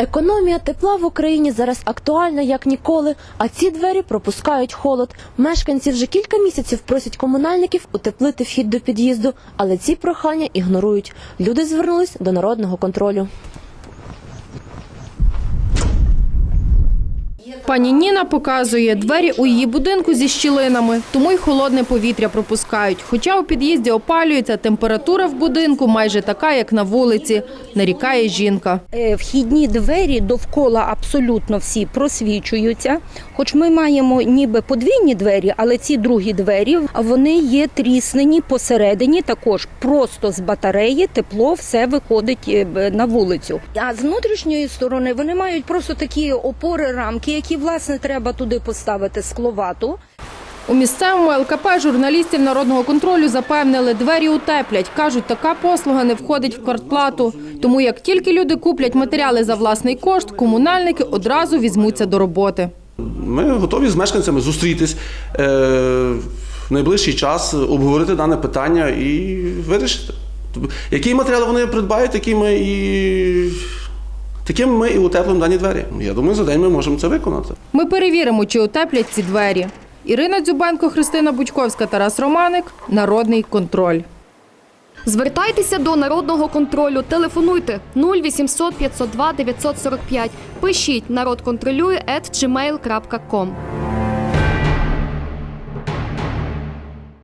Економія тепла в Україні зараз актуальна як ніколи, а ці двері пропускають холод. Мешканці вже кілька місяців просять комунальників утеплити вхід до під'їзду, але ці прохання ігнорують. Люди звернулись до народного контролю. Пані Ніна показує двері у її будинку зі щілинами, тому й холодне повітря пропускають. Хоча у під'їзді опалюється, температура в будинку майже така, як на вулиці, нарікає жінка. Е, Вхідні двері довкола абсолютно всі просвічуються. Хоч ми маємо ніби подвійні двері, але ці другі двері вони є тріснені посередині. Також просто з батареї тепло все виходить е, на вулицю. А з внутрішньої сторони вони мають просто такі опори рамки, які власне треба туди поставити скловату. У місцевому ЛКП журналістів народного контролю запевнили, двері утеплять. Кажуть, така послуга не входить в квартплату. Тому як тільки люди куплять матеріали за власний кошт, комунальники одразу візьмуться до роботи. Ми готові з мешканцями зустрітись е, в найближчий час, обговорити дане питання і вирішити. Тобто, Який матеріал вони придбають, такі ми і. Таким ми і утеплимо дані двері. Я думаю, за день ми можемо це виконати. Ми перевіримо, чи утеплять ці двері. Ірина Дзюбенко, Христина Бучковська, Тарас Романик. Народний контроль. Звертайтеся до народного контролю. Телефонуйте 0800 502 945. Пишіть народ контролює.